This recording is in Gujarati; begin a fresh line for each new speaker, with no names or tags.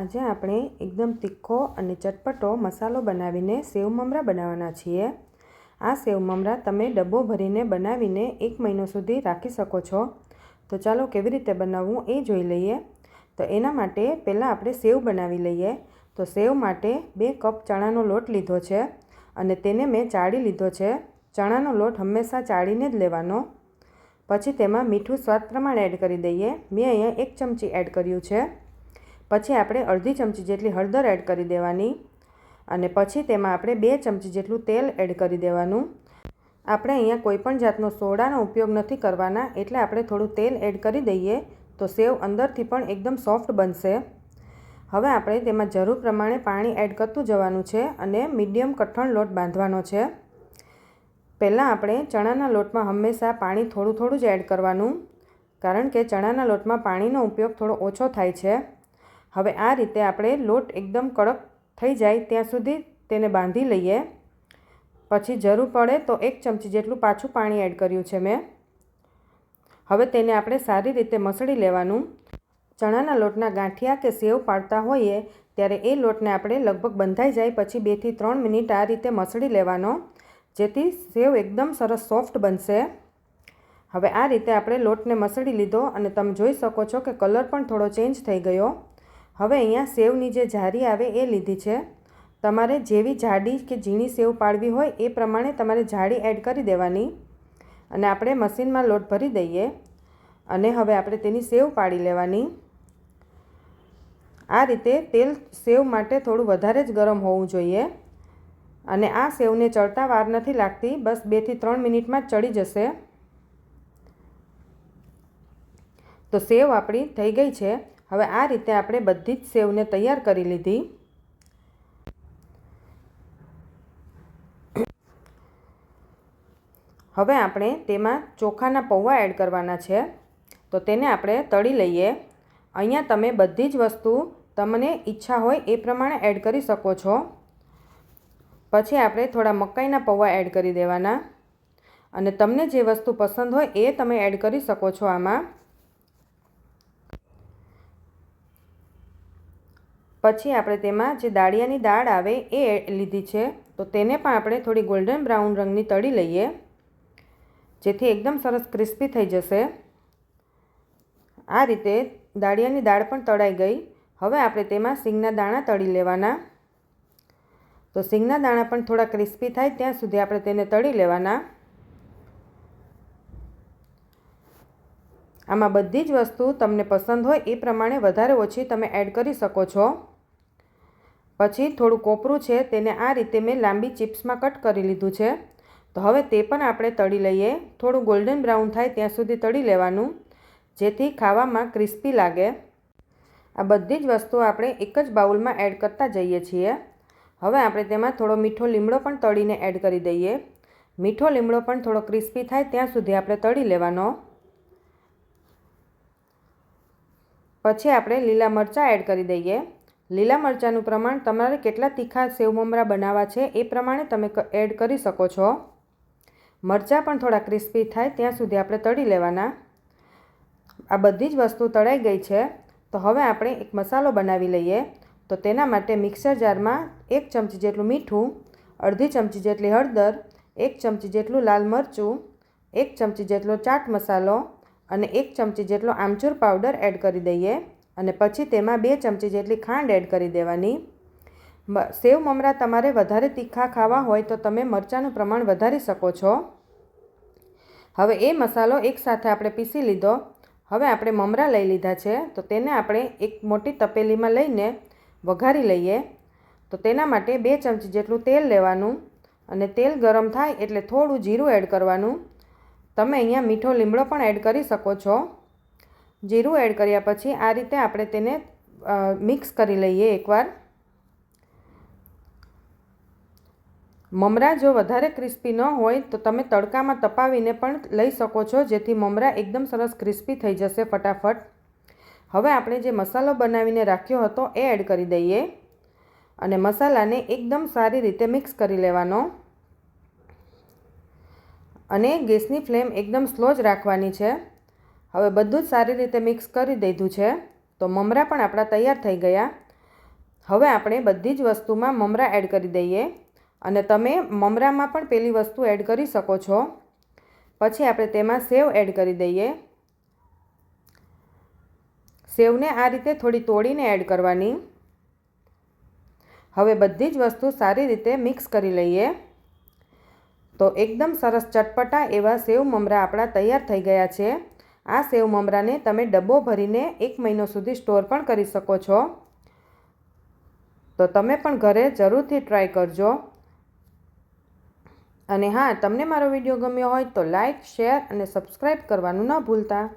આજે આપણે એકદમ તીખો અને ચટપટો મસાલો બનાવીને સેવ મમરા બનાવવાના છીએ. આ સેવ મમરા તમે ડબ્બો ભરીને બનાવીને એક મહિનો સુધી રાખી શકો છો. તો ચાલો કેવી રીતે બનાવવું એ જોઈ લઈએ. તો એના માટે પહેલાં આપણે સેવ બનાવી લઈએ. તો સેવ માટે બે કપ ચણાનો લોટ લીધો છે અને તેને મેં ચાળી લીધો છે. ચણાનો લોટ હંમેશા ચાળીને જ લેવાનો. પછી તેમાં મીઠું સ્વાદ પ્રમાણે એડ કરી દઈએ. મેં અહીંયા એક ચમચી એડ કર્યું છે. પછી આપણે અડધી ચમચી જેટલી હળદર એડ કરી દેવાની અને પછી તેમાં આપણે બે ચમચી જેટલું તેલ એડ કરી દેવાનું. આપણે અહીંયા કોઈપણ જાતનો સોડાનો ઉપયોગ નથી કરવાના એટલે આપણે થોડું તેલ એડ કરી દઈએ તો સેવ અંદરથી પણ એકદમ સોફ્ટ બનશે. હવે આપણે તેમાં જરૂર પ્રમાણે પાણી એડ કરતું જવાનું છે અને મીડિયમ કઠણ લોટ બાંધવાનો છે. પહેલાં આપણે ચણાના લોટમાં હંમેશા પાણી થોડું થોડું જ એડ કરવાનું, કારણ કે ચણાના લોટમાં પાણીનો ઉપયોગ થોડો ઓછો થાય છે. હવે આ રીતે આપણે લોટ એકદમ કડક થઈ જાય ત્યાં સુધી તેને બાંધી લઈએ. પછી જરૂર પડે તો એક ચમચી જેટલું પાછું પાણી એડ કર્યું છે મેં. હવે તેને આપણે સારી રીતે મસળી લેવાનું. ચણાના લોટના ગાંઠિયા કે સેવ પાડતા હોઈએ ત્યારે એ લોટને આપણે લગભગ બંધાઈ જાય પછી બેથી ત્રણ મિનિટ આ રીતે મસળી લેવાનો, જેથી સેવ એકદમ સરસ સોફ્ટ બનશે. હવે આ રીતે આપણે લોટને મસળી લીધો અને તમે જોઈ શકો છો કે કલર પણ થોડો ચેન્જ થઈ ગયો. હવે અહીંયા સેવની જે જારી આવે એ લીધી છે. તમારે જેવી જાડી કે ઝીણી સેવ પાડવી હોય એ પ્રમાણે તમારે જાડી એડ કરી દેવાની. અને આપણે મશીનમાં લોટ ભરી દઈએ. અને હવે આપણે તેની સેવ પાડી લેવાની. આ રીતે તેલ સેવ માટે થોડું વધારે જ ગરમ હોવું જોઈએ. અને આ સેવને ચડતા વાર નથી લાગતી. બસ બેથી ત્રણ મિનિટમાં જ ચડી જશે. તો સેવ આપણી થઈ ગઈ છે. હવે આ રીતે આપણે બધી જ સેવને તૈયાર કરી લીધી. હવે આપણે તેમાં ચોખાના પૌવા એડ કરવાના છે. તો તેને આપણે તળી લઈએ. અહીંયા તમે બધી જ વસ્તુ તમને ઈચ્છા હોય એ પ્રમાણે એડ કરી શકો છો. પછી આપણે થોડા મકાઈના પૌવા એડ કરી દેવાના. અને તમને જે વસ્તુ પસંદ હોય એ તમે એડ કરી શકો છો આમાં. પછી આપણે તેમાં જે દાળિયાની દાળ આવે એ લીધી છે, તો તેને પણ આપણે થોડી ગોલ્ડન બ્રાઉન રંગની તળી લઈએ, જેથી એકદમ સરસ ક્રિસ્પી થઈ જશે. આ રીતે દાળિયાની દાળ પણ તળાઈ ગઈ. હવે આપણે તેમાં સિંગના દાણા તળી લેવાના. તો સિંગના દાણા પણ થોડા ક્રિસ્પી થાય ત્યાં સુધી આપણે તેને તળી લેવાના. આમાં બધી જ વસ્તુ તમને પસંદ હોય એ પ્રમાણે વધારે ઓછી તમે એડ કરી શકો છો. પછી થોડું કોપરું છે તેને આ રીતે મેં લાંબી ચિપ્સમાં કટ કરી લીધું છે. તો હવે તે પણ આપણે તળી લઈએ. થોડું ગોલ્ડન બ્રાઉન થાય ત્યાં સુધી તળી લેવાનું, જેથી ખાવામાં ક્રિસ્પી લાગે. આ બધી જ વસ્તુઓ આપણે એક જ બાઉલમાં એડ કરતા જઈએ છીએ. હવે આપણે તેમાં થોડો મીઠો લીમડો પણ તળીને એડ કરી દઈએ. મીઠો લીમડો પણ થોડો ક્રિસ્પી થાય ત્યાં સુધી આપણે તળી લેવાનો. પછી આપણે લીલા મરચાં એડ કરી દઈએ. લીલા મરચાંનું પ્રમાણ તમારે કેટલા તીખા સેવ મમરા બનાવવા છે એ પ્રમાણે તમે એડ કરી શકો છો. મરચાં પણ થોડા ક્રિસ્પી થાય ત્યાં સુધી આપણે તળી લેવાના. આ બધી જ વસ્તુ તળાઈ ગઈ છે. તો હવે આપણે એક મસાલો બનાવી લઈએ. તો તેના માટે મિક્સર જારમાં એક ચમચી જેટલું મીઠું, અડધી ચમચી જેટલી હળદર, એક ચમચી જેટલું લાલ મરચું, એક ચમચી જેટલો ચાટ મસાલો અને એક ચમચી જેટલો આમચૂર પાવડર એડ કરી દઈએ. અને પછી તેમાં બે ચમચી જેટલી ખાંડ એડ કરી દેવાની. સેવ મમરા તમારે વધારે તીખા ખાવા હોય તો તમે મરચાંનું પ્રમાણ વધારી શકો છો. હવે એ મસાલો એકસાથે આપણે પીસી લીધો. હવે આપણે મમરા લઈ લીધા છે, તો તેને આપણે એક મોટી તપેલીમાં લઈને વઘારી લઈએ. તો તેના માટે બે ચમચી જેટલું તેલ લેવાનું અને તેલ ગરમ થાય એટલે થોડું જીરું એડ કરવાનું. તમે અહીંયા મીઠો લીમડો પણ એડ કરી શકો છો. જીરું એડ કર્યા પછી આ રીતે આપણે તેને મિક્સ કરી લઈએ એકવાર. મમરા જો વધારે ક્રિસ્પી ન હોય તો તમે તડકામાં તપાવીને પણ લઈ શકો છો, જેથી મમરા એકદમ સરસ ક્રિસ્પી થઈ જશે ફટાફટ. હવે આપણે જે મસાલો બનાવીને રાખ્યો હતો એ એડ કરી દઈએ અને મસાલાને એકદમ સારી રીતે મિક્સ કરી લેવાનો. અને ગેસની ફ્લેમ એકદમ સ્લો જ રાખવાની છે. હવે બધું જ સારી રીતે મિક્સ કરી દીધું છે. તો મમરા પણ આપણા તૈયાર થઈ ગયા. હવે આપણે બધી જ વસ્તુમાં મમરા એડ કરી દઈએ અને તમે મમરામાં પણ પેલી વસ્તુ એડ કરી શકો છો. પછી આપણે તેમાં સેવ એડ કરી દઈએ. સેવને આ રીતે થોડી તોડીને એડ કરવાની. હવે બધી જ વસ્તુ સારી રીતે મિક્સ કરી લઈએ. તો એકદમ સરસ ચટપટા એવા સેવ મમરા આપણા તૈયાર થઈ ગયા છે. આ સેવ મમરાને તમે ડબ્બો ભરીને એક મહિનો સુધી સ્ટોર પણ કરી શકો છો. તો તમે પણ ઘરે જરૂરથી ટ્રાય કરજો. અને હા, તમને મારો વીડિયો ગમ્યો હોય તો લાઇક શેર અને સબસ્ક્રાઈબ કરવાનું ન ભૂલતા.